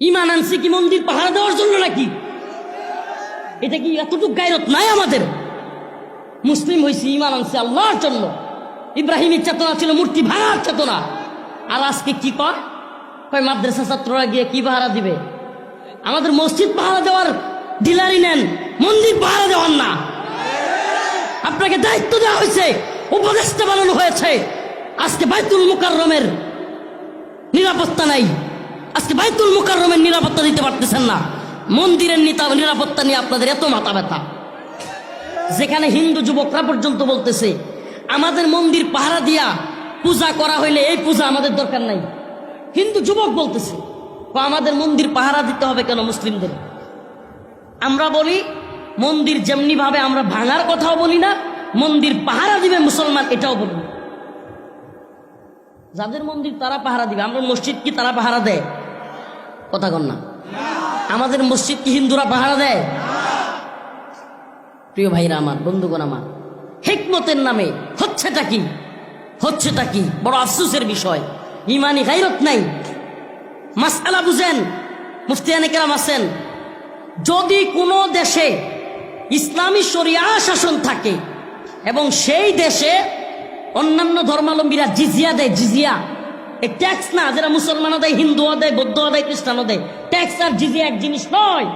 ইমান আনছি কি মন্দির পাহারা দেওয়ার জন্য নাকি? এটা কি এতটুকু গায়রত নাই আমাদের? মুসলিম হয়েছি ইমান আনছি আল্লাহর জন্য। ইব্রাহিমের চেতনা ছিল মূর্তি ভাঙার চেতনা। আর আজকে কি কয়? কয়, মাদ্রাসা ছাত্ররা গিয়ে কি পাহারা দিবে? আমাদের মসজিদ পাহারা দেওয়ার ডিলারি নেন, মন্দির পাহারা দেওয়ার না। আপনাকে দায়িত্ব দেওয়া হয়েছে, উপদেষ্টা বানানো হয়েছে। আজকে বাইতুল মুকাররমের নিরাপত্তা নাই। আজকে বাইতুল মুকাররমের নিরাপত্তা দিতে পারতেছেন না। মন্দিরের নিতা- নিরাপত্তা নিয়ে আপনাদের এত মাথা ব্যথা। যেখানে হিন্দু যুবকরা পর্যন্ত বলতেছে, আমাদের মন্দির পাহারা দিয়া পূজা করা হইলে এই পূজা আমাদের দরকার নাই। হিন্দু যুবক বলতেছে আমাদের মন্দির পাহারা দিতে হবে কেন মুসলিমদের? আমরা বলি, মন্দির যেমনি ভাবে আমরা ভাঙার কথাও বলি না, মন্দির পাহারা দিবে মুসলমান এটাও বলি যাদের মন্দির তারা পাহারা দিবে। আমরা মসজিদ কি তারা পাহারা দেয়? কথা কন না। আমাদের মসজিদ কি হিন্দুরা পাহারা দেয়? প্রিয় ভাইরা আমার, বন্ধুগণ আমার, হেকমতের নামে হচ্ছেটা কি? হচ্ছেটা কি? বড় আফসোসের বিষয়। ইমানি গাইরত নাই। মাসালা বুঝেন মুফতিয়ানে কেরাম আছেন। যদি কোনো দেশে ইসলামী শরিয়া শাসন থাকে এবং সেই দেশে অন্যান্য ধর্মাবলম্বীরা জিজিয়া দেয়, জিজিয়া এই ট্যাক্স না, যারা মুসলমানও দেয়, হিন্দুও দেয়, বৌদ্ধও দেয়, খ্রিস্টানও দেয় ট্যাক্স আর জিজিয়া এক জিনিস নয়।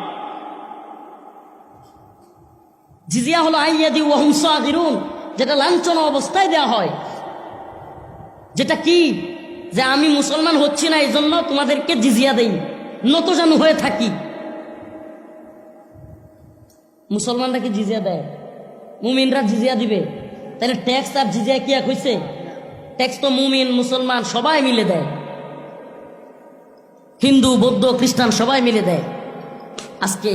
জিজিয়া হলো আইয়াদি ওহম সাদিরুন যেটা লাঞ্ছনা অবস্থায় দেওয়া হয়। যেটা কি? যে আমি মুসলমান হচ্ছি না এই জন্য তোমাদেরকে জিজিয়া দেই। নত জানু হয়ে থাকি। মুসলমানরা কি জিজিয়া দেয়? মুমিনরা জিজিয়া দিবে। তাহলে ট্যাক্স আর জিজিয়া কি এক হয়েছে ট্যাক্স তো মুমিন, মুসলমান, সবাই মিলে দেয়। হিন্দু, বৌদ্ধ, খ্রিস্টান, সবাই মিলে দেয়। আজকে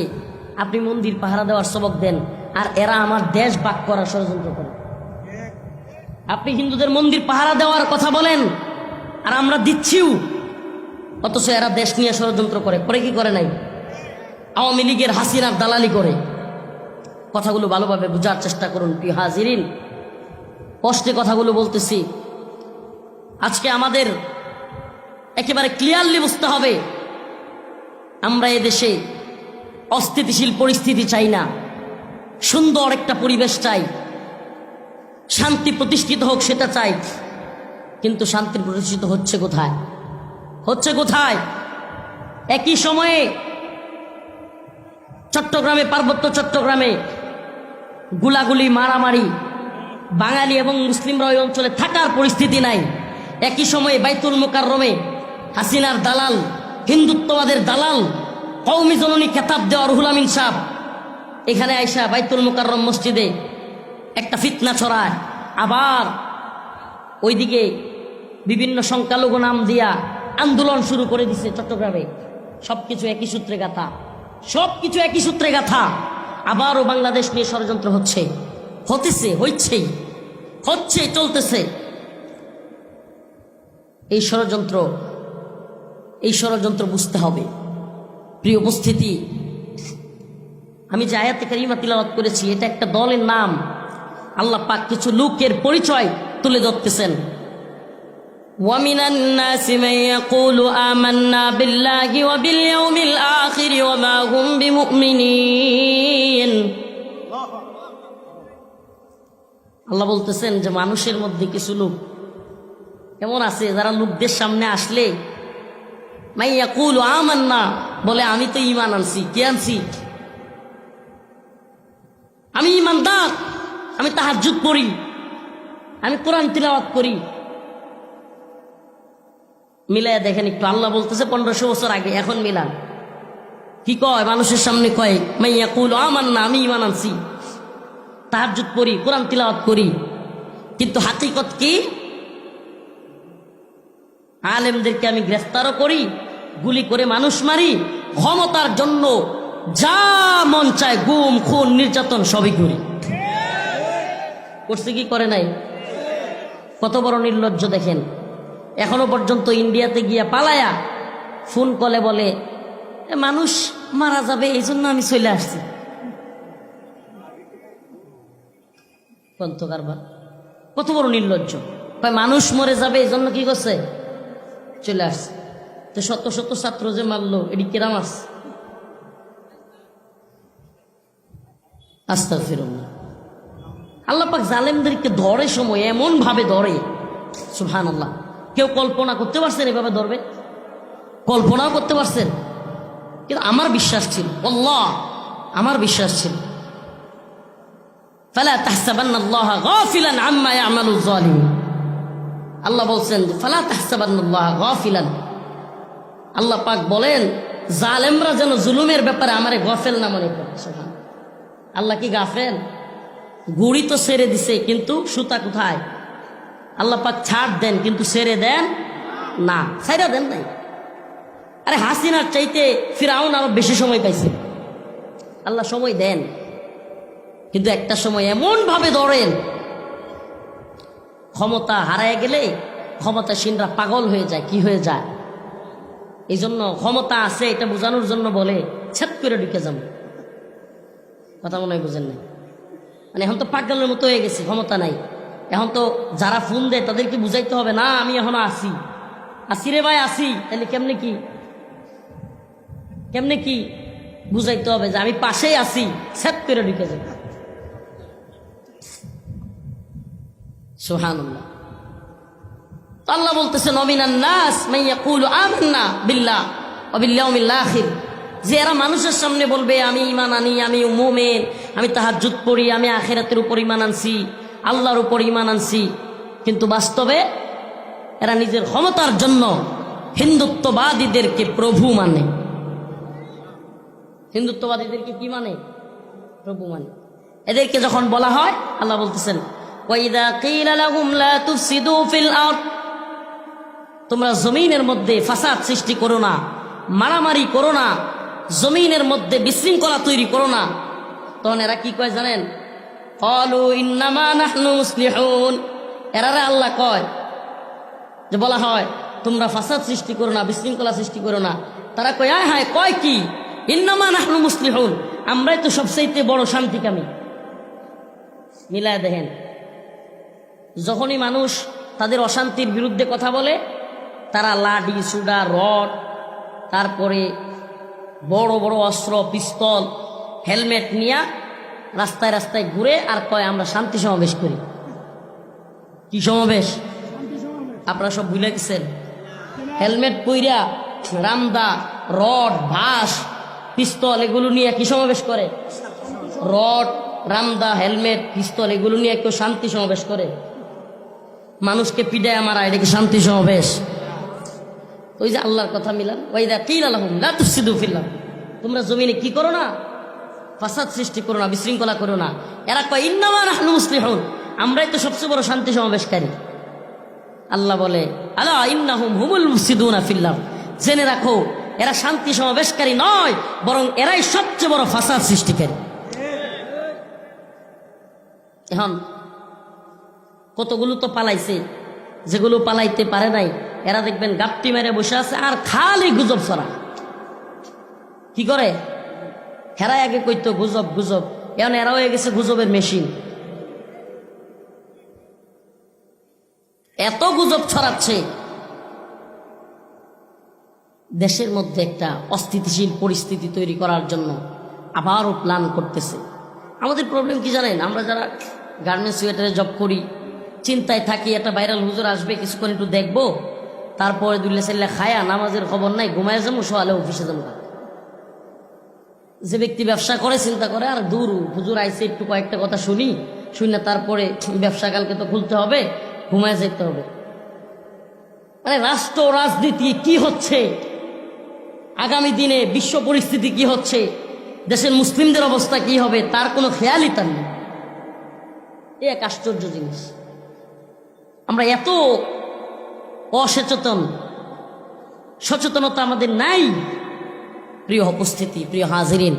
আপনি মন্দির পাহারা দেওয়ার সবক দেন, আর এরা আমার দেশ বাক করার ষড়যন্ত্র করে। আপনি হিন্দুদের মন্দির পাহারা দেওয়ার কথা বলেন, আর আমরা দিচ্ছিও। অথচ এরা দেশ নিয়ে ষড়যন্ত্র করে করে কি করে নাই? আওয়ামী লীগের হাসিনার দালালি করে। কথাগুলো ভালোভাবে বোঝার চেষ্টা করুন, প্রিয় হাজিরিন। কষ্টে কথাগুলো বলতেছি। আজকে আমাদের একেবারে ক্লিয়ারলি বুঝতে হবে, আমরা এদেশে অস্থিতিশীল পরিস্থিতি চাই না, সুন্দর একটা পরিবেশ চাই, শান্তি প্রতিষ্ঠিত হোক সেটা চাই, কিন্তু শান্তি প্রতিষ্ঠিত হচ্ছে কোথায়? হচ্ছে কোথায়? একই সময়ে চট্টগ্রামে, পার্বত্য চট্টগ্রামে গুলাগুলি, মারামারি, বাঙালি এবং মুসলিমরা ওই অঞ্চলে থাকার পরিস্থিতি নাই। একই সময়ে বাইতুল মোকাররমে হাসিনার দালাল, হিন্দুত্ববাদের দালাল কৌমি জননী খেতাব দেওয়া রুহুল আমিন সাহ এখানে আইসা বাইতুল মোকাররম মসজিদে একটা ফিতনা ছড়ায়। আবার ওইদিকে বিভিন্ন সংখ্যালঘু নাম দিয়া আন্দোলন শুরু করে দিছে চট্টগ্রামে। সবকিছু একই সূত্রে গাথা। সবকিছু একই সূত্রে গাথা। আবারও বাংলাদেশ নিয়ে ষড়যন্ত্র হচ্ছে। হতেছে, হইছেই। হচ্ছে, চলতেছে। এই ষড়যন্ত্র এই ষড়যন্ত্র বুঝতে হবে প্রিয় উপস্থিতি আমি যে আয়াতে কারিমা তিলাওয়াত করেছি এটা একটা দলের নাম আল্লাহ পাক কিছু লোকের পরিচয় তুলে ধরতেছেন ومن الناس من يقول آمنا بالله وباليوم الآخر وما هم بمؤمنين আল্লাহ বলতেছেন যে মানুষের মধ্যে কিছু লোক এমন আছে? যারা লোকদের সামনে আসলে মাইয়া কুল আমান্না, বলে, আমি তো ইমান আনছি। কে আনছি? আমি ইমানদার আমি তাহাজ্জুদ পড়ি, আমি কোরআন তিলাওয়াত করি। মিলায় দেখেন একটু, আল্লাহ বলতেছে, পনেরোশো বছর আগে, এখন মিলান। কি কয়? মানুষের সামনে কয় মাইয়া কুল আমার না আমি ইমান আনছি। তাহাজ্জুদ পড়ি, কোরআন তিলাওয়াত করি। কিন্তু হাকিকত কি? আলেমদেরকে আমি গ্রেফতারও করি গুলি করে মানুষ মারি ক্ষমতার জন্য যা মন চায় গুম খুন নির্যাতন সবই করি। করছে কি করে নাই? কত বড় নির্লজ্জ দেখেন। এখনও পর্যন্ত ইন্ডিয়াতে গিয়া পালায়া ফোন কলে বলে "এ, মানুষ মারা যাবে এই জন্য আমি চলে আসছি। কন্ত কারবার কত বড় নির্লজ্জ। মানুষ মরে যাবে এই জন্য কি করছে? চলে আসছে। তো শত শত ছাত্র যে মারলো, এটি কেরাম আস আস্তা ফিরুল্লাহ আল্লাহ পাক জালেমদেরকে ধরে সময় এমন ভাবে ধরে সুহান আল্লাহ কেউ কল্পনা করতে পারছেন এভাবে ধরবে? কল্পনাও করতে পারছেন। কিন্তু আমার বিশ্বাস ছিল, আল্লাহ, আমার বিশ্বাস ছিল। ফালা তাহসাবান্না আল্লাহ গাফিলান আম্মা ইয়ামালু যালিমিন আল্লাহ বলছেন আল্লাহ পাক বলেন, জালেমরা যেন জুলুমের ব্যাপারে আমারে গফেল না মনে করে। সুবহান। আল্লাহ কি গাফেল? গুড়ি তো সেরে দিছে, কিন্তু সুতা কোথায়? আল্লাহ পাক ছাড় দেন, কিন্তু সেরে দেন না। ছাইরা দেন নাই। আরে হাসিনার চাইতে ফিরাউন আরও বেশি সময় পাইছে। আল্লাহ সময় দেন, কিন্তু একটা সময় এমন ভাবে ধরেন ক্ষমতা হারায় গেলে ক্ষমতাসীনরা পাগল হয়ে যায়, কি হয়ে যায়? এই জন্য ক্ষমতা আছে, এটা বোঝানোর জন্য বলে ছেদ করে ঢুকে যাব। কথা মনে হয় বুঝেন নাই? মানে এখন তো পাগলের মতো হয়ে গেছে, ক্ষমতা নাই। এখন তো যারা ফোন দেয় তাদেরকে বুঝাইতে হবে, না, আমি এখনও আসি আসি রে ভাই আসি তাহলে কেমনে কি? কেমনে কি? বুঝাইতে হবে যে আমি পাশেই আসি সেট করে ঢুকে যাবে। সুহানুল্লাহ আল্লাহ বলতেছে, নমিনান নাস মাইয়া কুল আমান্না বিল্লাহ অবিল্লাউমিল আখির। যে এরা মানুষের সামনে বলবে, আমি ইমান আনি, আমি মোমেন, আমি তাহাজ্জুদ পড়ি, আমি আখেরাতের উপর ইমান আনছি, আল্লাহর উপর ইমান আনছি। কিন্তু বাস্তবে এরা নিজের ক্ষমতার জন্য হিন্দুত্ববাদীদেরকে প্রভু মানে। হিন্দুত্ববাদীদেরকে কি মানে? প্রভু মানে। এদেরকে যখন বলা হয়, আল্লাহ বলতেছেন ওয়াইদা কিলা লাহুম লা তুফসিদু ফিল আরদ তোমরা জমিনের মধ্যে ফাসাদ সৃষ্টি করো না, মারামারি করো না, জমিনের মধ্যে বিশৃঙ্খলা তৈরি করো না। তখন এরা কি কয় জানেন? কলু ইন্নামা নাহনু মুসলিহুন এরারে আল্লাহ কয় যে বলা হয়, তোমরা ফাসাদ সৃষ্টি করো না, বিশৃঙ্খলা সৃষ্টি করো না। তারা কয় আয় হায়, কয় কি? ইন্নামা নাহনু মুসলিহুন আমরাই তো সবচাইতে বড় শান্তিকামী। মিলায় দেখেন যখনই মানুষ তাদের অশান্তির বিরুদ্ধে কথা বলে, তারা লাঠি, সুডা, রড, তারপরে বড় বড় অস্ত্র, পিস্তল, হেলমেট নিয়ে রাস্তায় রাস্তায় ঘুরে আর কয়, আমরা শান্তি সমাবেশ করি। কি সমাবেশ? আপনারা সব ভুলে গেছেন? হেলমেট পইরা রামদা, রড ভাস পিস্তল, এগুলো নিয়ে কি সমাবেশ করে? রড, রামদা, হেলমেট, পিস্তল, এগুলো নিয়ে কেউ শান্তি সমাবেশ করে? মানুষকে পিডায় মারা এটা শান্তি সমাবেশ? ওই যে আল্লাহর কথা মিলাম ওই দা কিল আলহম লাতুসিদু ফিল্লাম তোমরা জমিনে কি করো না? ফাসাদ সৃষ্টি করো না, বিশৃঙ্খলা করো না। এরা কয়, ইন্নামা নাহনু মুসলিহুন। আমরাই তো সবচেয়ে বড় শান্তি সমাবেশকারী। আল্লাহ বলে, আলা ইন্নাহুম হুমুল মুফসিদুনা ফিল্লাম জেনে রাখো, এরা শান্তি সমাবেশকারী নয়, বরং এরাই সবচেয়ে বড় ফাসাদ সৃষ্টিকারী। এখন কতগুলো তো পালাইছে, যেগুলো পালাইতে পারে নাই। এরা দেখবেন গাপটি মেরে বসে আছে আর খালি গুজব ছড়া কি করে? হেরাই আগে কইতো, গুজব গুজব। এখন এরা হয়ে গেছে গুজবের মেশিন। এত গুজব ছড়াচ্ছে। দেশের মধ্যে একটা অস্থিতিশীল পরিস্থিতি তৈরি করার জন্য আবারও প্ল্যান করতেছে। আমাদের প্রবলেম কি জানেন? আমরা যারা গার্মেন্টস ওয়েটারে জব করি চিন্তায় থাকি, একটা ভাইরাল হুজুর আসবে, কিছুক্ষণ একটু দেখব। তারপরে দুলে সেল্লে খায়া নামাজের খবর নাই, ঘুমায় যাব, সোয়ালে অফিসে যাব। যে ব্যক্তি ব্যবসা করে, চিন্তা করে, আর দূর, হুজুর আইসে একটু কয়েকটা কথা শুনি। শুনে তারপরে ব্যবসা কালকে তো খুলতে হবে, ঘুমায় যেতে হবে। মানে রাষ্ট্র, রাজনীতি কি হচ্ছে? আগামী দিনে বিশ্ব পরিস্থিতি কি হচ্ছে? দেশের মুসলিমদের অবস্থা কি হবে? তার কোনো খেয়ালই তার নেই। এক আশ্চর্য জিনিস। আমরা এত অসচেতন, সচেতনতা আমাদের নাই। প্রিয় উপস্থিতি, প্রিয় হাজিরিন,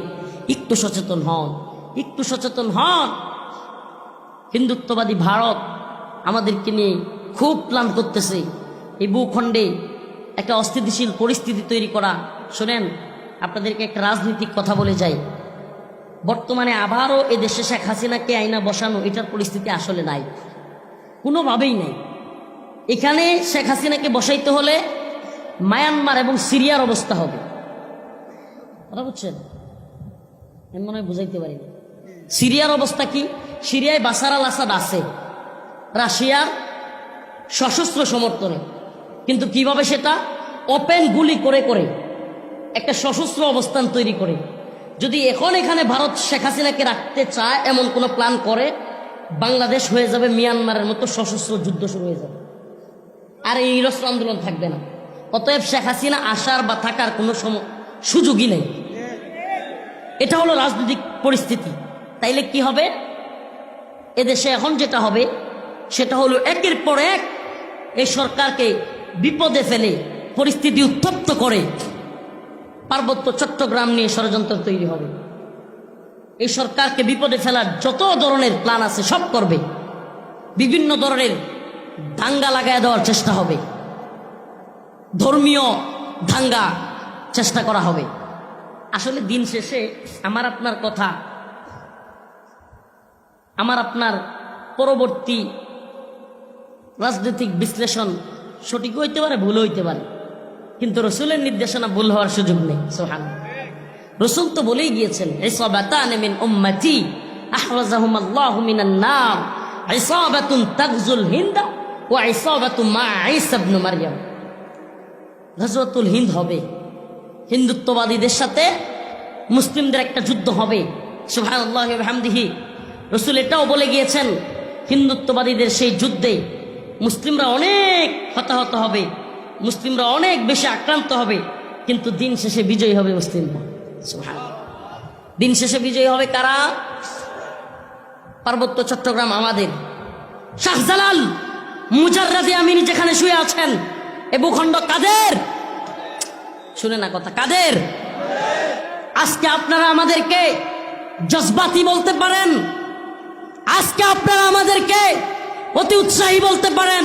একটু সচেতন হন, একটু সচেতন হন। হিন্দুত্ববাদী ভারত আমাদেরকে নিয়ে খুব প্ল্যান করতেছে। এই ভূখণ্ডে একটা অস্থিতিশীল পরিস্থিতি তৈরি করা। শোনেন, আপনাদেরকে একটা রাজনৈতিক কথা বলে যাই। বর্তমানে আবারও এ দেশে শেখ হাসিনাকে আইনা বসানো, এটার পরিস্থিতি আসলে নাই। কোনোভাবেই নাই। এখানে শেখ হাসিনাকে বসাইতে হলে মায়ানমার এবং সিরিয়ার অবস্থা হবে। কথা বুঝছেন? আমি মনে হয় বুঝাইতে পারি। সিরিয়ার অবস্থা কি? সিরিয়ায় বাসার আল আসাদ আছে। রাশিয়ার সশস্ত্র সমর্থনে। কিন্তু কীভাবে সেটা? ওপেন গুলি করে করে। একটা সশস্ত্র অবস্থান তৈরি করে। যদি এখন এখানে ভারত শেখ হাসিনাকে রাখতে চায়, এমন কোনো প্ল্যান করে বাংলাদেশ হয়ে যাবে মিয়ানমারের মতো সশস্ত্র যুদ্ধ শুরু হয়ে যাবে। আর এই নিরস্ত্র আন্দোলন থাকবে না। অতএব শেখ হাসিনা আসার বা থাকার কোনো সুযোগই নেই। এটা হলো রাজনৈতিক পরিস্থিতি। তাইলে কি হবে? এদেশে এখন যেটা হবে, সেটা হলো একের পর এক এই সরকারকে বিপদে ফেলে, পরিস্থিতি উত্তপ্ত করে। পার্বত্য চট্টগ্রাম নিয়ে ষড়যন্ত্র তৈরি হবে। এই সরকারকে বিপদে ফেলার যত ধরনের প্ল্যান আছে, সব করবে। বিভিন্ন ধরনের দাঙ্গা লাগায় দেওয়ার চেষ্টা হবে। ধর্মীয় দাঙ্গা চেষ্টা করা হবে। আসলে দিন শেষে আমার আপনার কথা, আমার আপনার পরবর্তী রাজনৈতিক বিশ্লেষণ সঠিক হইতে পারে, ভুল হইতে পারে। কিন্তু রসুলের নির্দেশনা ভুল হওয়ার সুযোগ নেই সোহান রসুল তো বলেই গিয়েছেন তাগজুল হিন্দা হবে। হিন্দুত্ববাদীদের সাথে মুসলিমদের একটা যুদ্ধ হবে। বিহামদিহি। রসুল এটাও বলে গিয়েছেন, হিন্দুত্ববাদীদের সেই যুদ্ধে মুসলিমরা অনেক হতাহত হবে, মুসলিমরা অনেক বেশি আক্রান্ত হবে, কিন্তু দিন শেষে বিজয়ী হবে মুসলিমরা। দিন শেষে বিজয়ী হবে কারা? পার্বত্য চট্টগ্রাম আমাদের। শাহজালাল মুজাররাদে আমিন যেখানে শুয়ে আছেন, এ ভূখণ্ড কাদের? শুনে না কথা, কাদের? আজকে আপনারা আমাদেরকে জজবাতি বলতে পারেন, আজকে আপনারা আমাদেরকে অতি উৎসাহী বলতে পারেন,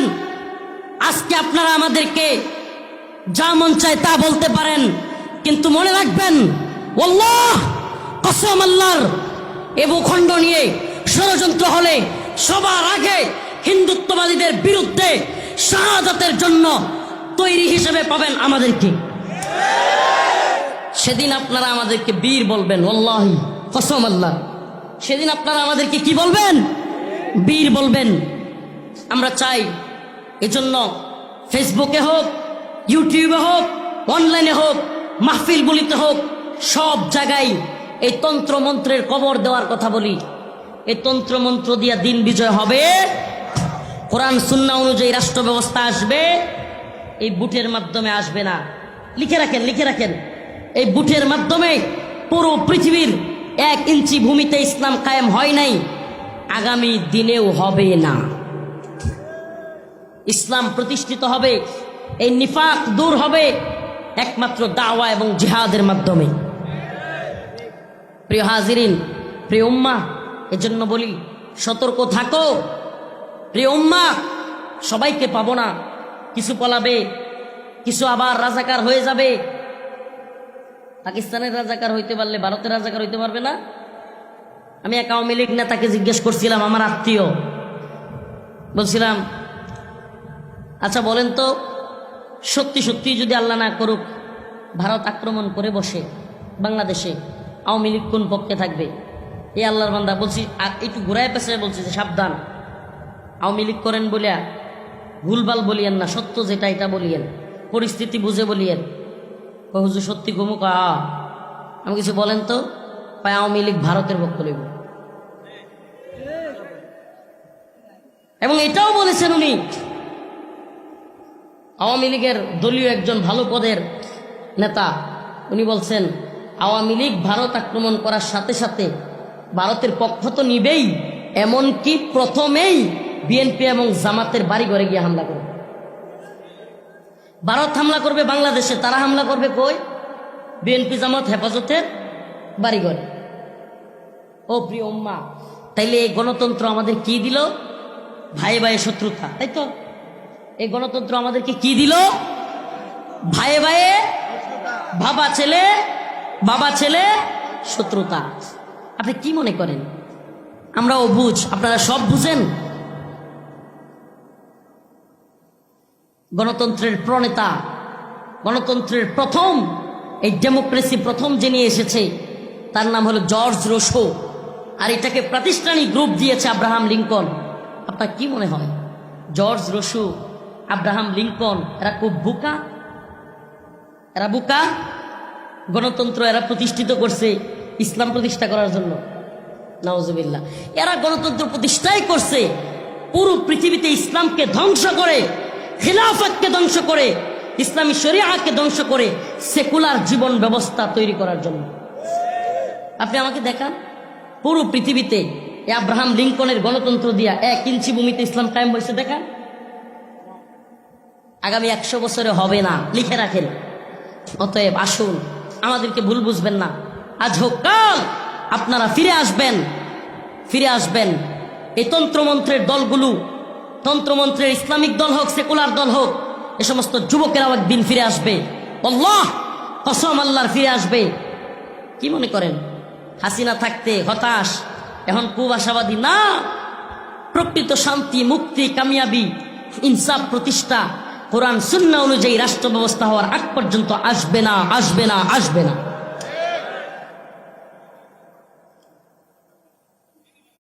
আজকে আপনারা আমাদেরকে যা মন চায় তা বলতে পারেন, কিন্তু মনে রাখবেন আল্লাহ কসম আল্লাহর এ ভূখণ্ড নিয়ে ষড়যন্ত্র হলে সবার আগে হিন্দুত্ববাদীদের বিরুদ্ধে শাহাদাতের জন্য তৈরি হিসেবে পাবেন আমাদেরকে। সেদিন আপনারা আমাদেরকে বীর বলবেন ওল্লাহি কসম আল্লাহ। সেদিন আপনারা আমাদেরকে কি বলবেন? বীর বলবেন। আমরা চাই এজন্য ফেসবুকে হোক, ইউটিউবে হোক, অনলাইনে হোক, মাহফিল বলিতে হোক সব জায়গায় এই তন্ত্র মন্ত্রের কবর দেওয়ার কথা বলি। এই তন্ত্র মন্ত্র দিয়া দিন বিজয় হবে। কোরআন, সুন্না অনুযায়ী রাষ্ট্র ব্যবস্থা আসবে। এই বুটের মাধ্যমে আসবে না। লিখে রাখেন লিখে রাখেন। এই বুটের মাধ্যমে পুরো পৃথিবীর এক ইঞ্চি ভূমিতে ইসলাম কায়েম হয় নাই। আগামী দিনেও হবে না। ইসলাম প্রতিষ্ঠিত হবে, এই নিফাক দূর হবে। একমাত্র দাওয়া এবং জেহাদের মাধ্যমে। প্রিয় হাজিরিন, প্রিয় উম্মা, এজন্য বলি, সতর্ক থাকো। প্রিয় উম্মা, সবাইকে পাবো না। কিছু পলাবে, কিছু আবার রাজাকার হয়ে যাবে। পাকিস্তানের রাজাকার হইতে পারলে ভারতের রাজাকার হইতে পারবে না। আমি এক আওয়ামী লীগ নেতাকে জিজ্ঞেস করছিলাম, আমার আত্মীয়। বলছিলাম আচ্ছা বলেন তো, সত্যি সত্যি যদি আল্লাহ না করুক, ভারত আক্রমণ করে বসে, বাংলাদেশে আওয়ামী লীগ কোন পক্ষে থাকবে? এই আল্লাহর বান্দা বলছি একটু ঘুরায় পেছে বলছি যে সাবধান। আওয়ামী লীগ করেন বলিয়া ভুলভাল বলিয়েন না, সত্য যেটা এটা বলিয়েন, পরিস্থিতি বুঝে বলিয়েন। হুজুর, সত্যি ঘুমু? কয় আ। আমি কিছু বলেন তো? কয়, আওয়ামী লীগ ভারতের পক্ষ লইব। এবং এটাও বলেছেন উনি, আওয়ামী লীগের দলীয় একজন ভালো পদের নেতা। উনি বলছেন আওয়ামী লীগ ভারত আক্রমণ করার সাথে সাথে ভারতের পক্ষ তো নিবেই, এমনকি প্রথমেই বিএনপি এবং জামাতের বাড়ি ঘরে গিয়ে হামলা করবে ভারত হামলা করবে বাংলাদেশে, তারা হামলা করবে কই? বিএনপি, জামাত হেফাজতের বাড়িঘরে। ও প্রিয় উম্মা, তাইলে এই গণতন্ত্র আমাদের কি দিল? ভাই ভাই শত্রুতা, তাই তো? এই গণতন্ত্র আমাদেরকে কি দিল? ভাই ভাই ভাবা ছেলে বাবা ছেলে, শত্রুতা। আপনি কি মনে করেন? আমরা অবুঝ আপনারা সব বুঝেন? গণতন্ত্রের প্রণেতা, গণতন্ত্রের প্রথম, এই ডেমোক্রেসি প্রথম যে নিয়ে এসেছে, তার নাম হলো জর্জ রোশো আর এটাকে প্রাতিষ্ঠানিক গ্রুপ দিয়েছে আব্রাহাম লিঙ্কন। আপনার কি মনে হয়? জর্জ রসু, আব্রাহাম লিঙ্কন, এরা খুব বুকা? এরা বুকা? গণতন্ত্র এরা প্রতিষ্ঠিত করছে ইসলাম প্রতিষ্ঠা করার জন্য। নওয়াজবিল্লা এরা গণতন্ত্র প্রতিষ্ঠাই করছে, পুরো পৃথিবীতে ইসলামকে ধ্বংস করে, খিলাফতকে ধ্বংস করে, ইসলামী শরিয়াকে ধ্বংস করে সেকুলার জীবন ব্যবস্থা তৈরি করার জন্য। আপনি আমাকে দেখান, পুরো পৃথিবীতে আব্রাহাম লিঙ্কনের গণতন্ত্র দিয়া এক ইঞ্চি ভূমিতে ইসলাম কায়েম হয়েছে, দেখান। আগামী একশো বছরে হবে না, লিখে রাখেন। অতএব আসুন আমাদেরকে ভুল বুঝবেন না। আজ হোক কাল আপনারা ফিরে আসবেন ফিরে আসবেন। এই তন্ত্রমন্ত্রের দলগুলো, তন্ত্রমন্ত্রের ইসলামিক দল হোক, সেকুলার দল হোক, এ সমস্ত যুবকেরাও একদিন ফিরে আসবে। আল্লাহ, কসম আল্লাহর ফিরে আসবে। কি মনে করেন? হাসিনা থাকতে হতাশ, এখন খুব আশাবাদী। না, প্রকৃত শান্তি, মুক্তি, কামিয়াবি, ইনসাফ, প্রতিষ্ঠা কোরআন সুন্না অনুযায়ী রাষ্ট্র ব্যবস্থা হওয়ার আগ পর্যন্ত আসবে না আসবে না আসবে না।